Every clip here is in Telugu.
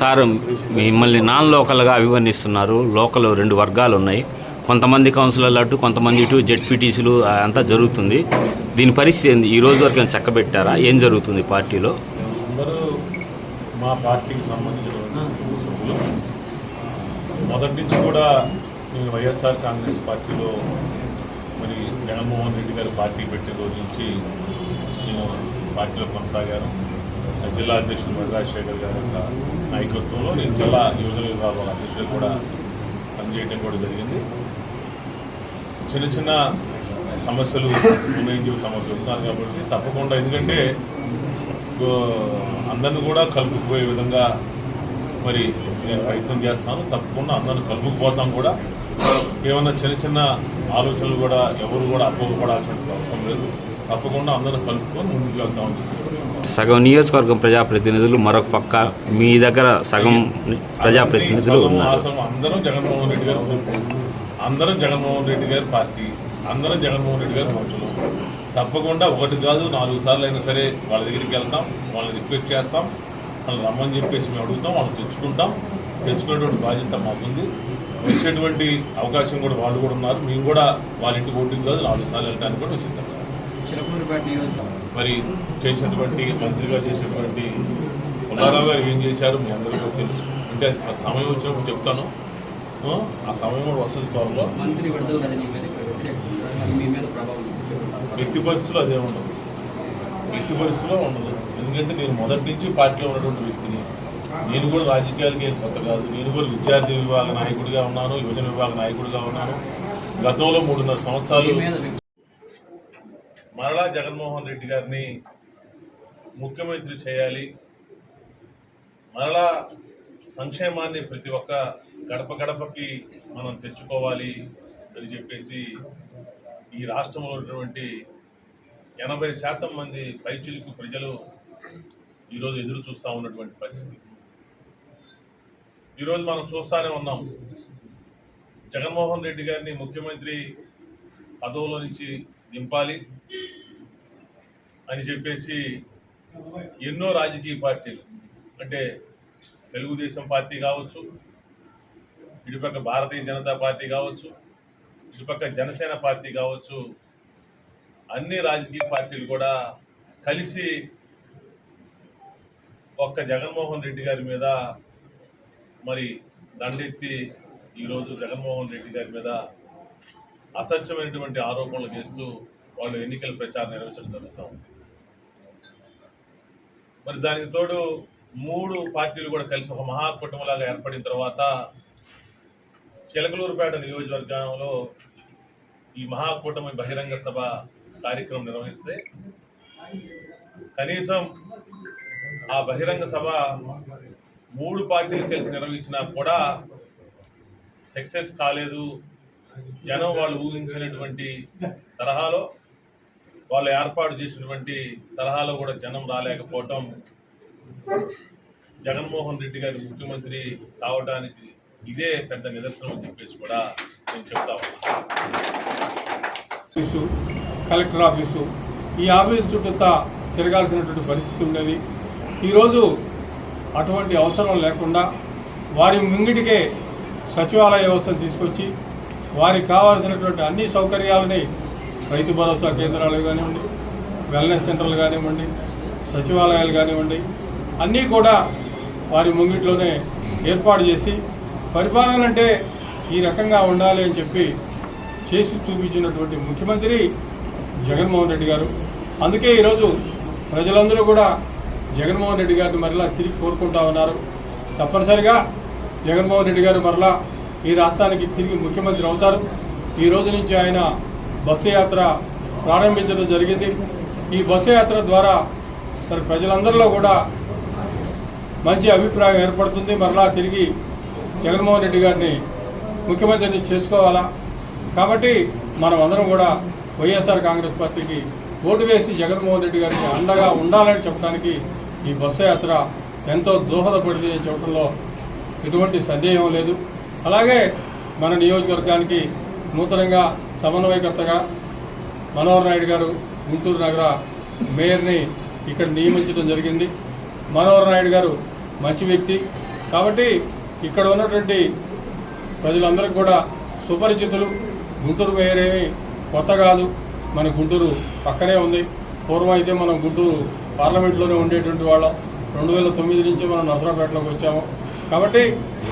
సార్ మిమ్మల్ని నాన్ లోకల్గా అభివర్ణిస్తున్నారు. లోకల్ రెండు వర్గాలు ఉన్నాయి. కొంతమంది కౌన్సిలర్లు అటు కొంతమంది ఇటు జెడ్పీటీసీలు అంతా జరుగుతుంది. దీని పరిస్థితి ఏంది? ఈ రోజు వరకు చక్కబెట్టారా? ఏం జరుగుతుంది పార్టీలో? అందరూ మా పార్టీకి సంబంధించిన సభ్యులు. మొదటి నుంచి కూడా నేను వైఎస్ఆర్ కాంగ్రెస్ పార్టీలో మరి జగన్మోహన్ రెడ్డి గారు పార్టీ పెట్టిన రోజు నుంచి నేను పార్టీలో కొనసాగాను. జిల్లా అధ్యక్షుడు మరి రాజశేఖర్ గారి యొక్క నాయకత్వంలో నేను జిల్లా యువజన విభాగం అధ్యక్షుడు కూడా పనిచేయడం కూడా జరిగింది. చిన్న చిన్న సమస్యలు ఉన్నాయని చెప్పి తమకు చెప్తున్నారు కాబట్టి తప్పకుండా ఎందుకంటే అందరిని కూడా కలుపుకుపోయే విధంగా మరి నేను ప్రయత్నం చేస్తాను. తప్పకుండా అందరిని కలుపుకుపోతాం కూడా. ఏమన్నా చిన్న చిన్న ఆలోచనలు కూడా ఎవరు కూడా అపోహపడాల్సిన అవసరం లేదు. తప్పకుండా అందరిని కలుపుకొని ముందుకు చెప్పి సగం నియోజకవర్గం ప్రజాప్రతినిధులు మరొక పక్క మీ దగ్గర సగం ప్రజాప్రతినిధులు అందరం జగన్మోహన్ రెడ్డి గారు. అందరం జగన్మోహన్ రెడ్డి గారి పార్టీ అందరం జగన్మోహన్ రెడ్డి గారి మనుషులు. తప్పకుండా ఒకటి కాదు నాలుగు సార్లు అయినా సరే వాళ్ళ దగ్గరికి వెళ్తాం వాళ్ళని రిక్వెస్ట్ చేస్తాం వాళ్ళు రమ్మని చెప్పేసి మేము అడుగుతాం వాళ్ళు తెచ్చుకుంటాం. తెచ్చుకునేటువంటి బాధ్యత మాకుంది. వచ్చేటువంటి అవకాశం కూడా వాళ్ళు కూడా ఉన్నారు. మేము కూడా వాళ్ళ ఇంటికి ఓటింగ్ కాదు నాలుగు సార్లు వెళ్ళడానికి కూడా నియోజకవర్గం. మరి చేసినటువంటి మంత్రిగా చేసినటువంటి పుల్లారావు గారు ఏం చేశారు మీ అందరికీ తెలుసు. అంటే అది సమయం వచ్చినప్పుడు చెప్తాను. ఆ, సమయం కూడా వస్తుంది త్వరలో. మంత్రి విడుదల రజనీ మీద వ్యతిరేకంగా అది మీ మీద ప్రభావం చూపుతుంది. ఎట్టి పరిస్థితుల్లో అదే ఉండదు. ఎట్టి పరిస్థితుల్లో ఉండదు. ఎందుకంటే నేను మొదటి నుంచి పార్టీలో ఉన్నటువంటి వ్యక్తిని. నేను కూడా రాజకీయాలకి ఏం కొత్త కాదు. నేను కూడా విద్యార్థి విభాగ నాయకుడిగా ఉన్నాను యువజన విభాగ నాయకుడిగా ఉన్నాను. గతంలో మూడున్నర సంవత్సరాలు మరలా జగన్మోహన్ రెడ్డి గారిని ముఖ్యమంత్రి చేయాలి. మరలా సంక్షేమాన్ని ప్రతి ఒక్క గడప గడపకి మనం తెచ్చుకోవాలి అని చెప్పేసి ఈ రాష్ట్రంలో ఉన్నటువంటి ఎనభై శాతం మంది పైచిలుకు ప్రజలు ఈరోజు ఎదురు చూస్తూ ఉన్నటువంటి పరిస్థితి. ఈరోజు మనం చూస్తూనే ఉన్నాం. జగన్మోహన్ రెడ్డి గారిని ముఖ్యమంత్రి పదవులో నుంచి దింపాలి అని చెప్పేసి ఎన్నో రాజకీయ పార్టీలు అంటే తెలుగుదేశం పార్టీ కావచ్చు ఇటుపక్క భారతీయ జనతా పార్టీ కావచ్చు ఇటుపక్క జనసేన పార్టీ కావచ్చు అన్ని రాజకీయ పార్టీలు కూడా కలిసి ఒక్క జగన్మోహన్ రెడ్డి గారి మీద మరి దండెత్తి ఈరోజు జగన్మోహన్ రెడ్డి గారి మీద అసత్యమైనటువంటి ఆరోపణలు చేస్తూ వాళ్ళు ఎన్నికల ప్రచారం నిర్వహించడం జరుగుతూ ఉంది. మరి దానికి తోడు మూడు పార్టీలు కూడా కలిసి ఒక మహాకుటుంబంలాగా ఏర్పడిన తర్వాత చిలకలూరుపేట నియోజకవర్గంలో ఈ మహాకూటమి బహిరంగ సభ కార్యక్రమం నిర్వహిస్తే కనీసం ఆ బహిరంగ సభ మూడు పార్టీలు కలిసి నిర్వహించినా కూడా సక్సెస్ కాలేదు. జనం వాళ్ళు ఊహించినటువంటి తరహాలో వాళ్ళు ఏర్పాటు చేసినటువంటి తరహాలో కూడా జనం రాలేకపోవటం జగన్మోహన్ రెడ్డి గారి ముఖ్యమంత్రి కావడానికి ఇదే పెద్ద నిదర్శనం అని చెప్పేసి కూడా నేను చెప్తా ఉన్నాను ఆఫీసు కలెక్టర్ ఆఫీసు ఈ ఆఫీసు చుట్టూతా తిరగాల్సినటువంటి పరిస్థితి ఉండేది. ఈరోజు అటువంటి అవసరం లేకుండా వారి ముంగిటికే సచివాలయ వ్యవస్థను తీసుకొచ్చి వారికి కావాల్సినటువంటి అన్ని సౌకర్యాలని రైతు భరోసా కేంద్రాలు కానివ్వండి వెల్నెస్ సెంటర్లు కానివ్వండి సచివాలయాలు కానివ్వండి అన్నీ కూడా వారి ముంగిట్లోనే ఏర్పాటు చేసి పరిపాలన అంటే ఈ రకంగా ఉండాలి అని చెప్పి చేసి చూపించినటువంటి ముఖ్యమంత్రి జగన్మోహన్ రెడ్డి గారు. అందుకే ఈరోజు ప్రజలందరూ కూడా జగన్మోహన్ రెడ్డి గారిని మరలా తిరిగి కోరుకుంటా ఉన్నారు. తప్పనిసరిగా జగన్మోహన్ రెడ్డి గారు మరలా ఈ రాష్ట్రానికి తిరిగి ముఖ్యమంత్రి అవుతారు. ఈ రోజు నుంచి ఆయన బస్సు యాత్ర ప్రారంభించడం జరిగింది. ఈ బస్సు యాత్ర ద్వారా ప్రజలందరిలో కూడా మంచి అభిప్రాయం ఏర్పడుతుంది. మరలా తిరిగి జగన్మోహన్ రెడ్డి గారిని ముఖ్యమంత్రిని చేసుకోవాలా? కాబట్టి మనం అందరం కూడా వైఎస్ఆర్ కాంగ్రెస్ పార్టీకి ఓటు వేసి జగన్మోహన్ రెడ్డి గారికి అండగా ఉండాలని చెప్పడానికి ఈ బస్సు యాత్ర ఎంతో దోహదపడింది అని చెప్పడంలో ఎటువంటి సందేహం లేదు. అలాగే మన నియోజకవర్గానికి నూతనంగా సమన్వయకర్తగా మనోహర్ నాయుడు గారు గుంటూరు నగర మేయర్ని ఇక్కడ నియమించడం జరిగింది. మనోహర్ నాయుడు గారు మంచి వ్యక్తి. కాబట్టి ఇక్కడ ఉన్నటువంటి ప్రజలందరికీ కూడా సుపరిచితులు. గుంటూరు వేరేమి కొత్త కాదు. మన గుంటూరు పక్కనే ఉంది. పూర్వం అయితే మనం గుంటూరు పార్లమెంట్లోనే ఉండేటువంటి వాళ్ళం. రెండు వేల తొమ్మిది నుంచి మనం నసరాపేటలోకి వచ్చాము. కాబట్టి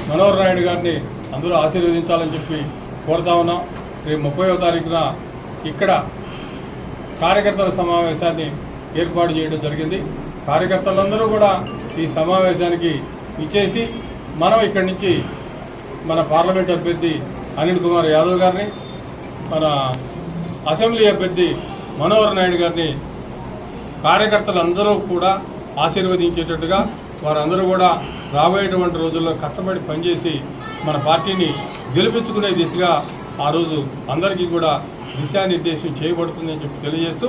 మనోహర్ నాయుడు గారిని అందరూ ఆశీర్వదించాలని చెప్పి కోరుతా ఉన్నాం. రేపు ముప్పైవ తారీఖున ఇక్కడ కార్యకర్తల సమావేశాన్ని ఏర్పాటు చేయడం జరిగింది. కార్యకర్తలందరూ కూడా ఈ సమావేశానికి ఇచ్చేసి మనం ఇక్కడి నుంచి మన పార్లమెంట్ అభ్యర్థి అనిల్ కుమార్ యాదవ్ గారిని మన అసెంబ్లీ అభ్యర్థి మనోహర్ నాయుడు గారిని కార్యకర్తలందరూ కూడా ఆశీర్వదించేటట్టుగా వారందరూ కూడా రాబోయేటువంటి రోజుల్లో కష్టపడి పనిచేసి మన పార్టీని గెలిపించుకునే దిశగా ఆ రోజు అందరికీ కూడా దిశానిర్దేశం చేయబడుతుందని చెప్పి తెలియజేస్తూ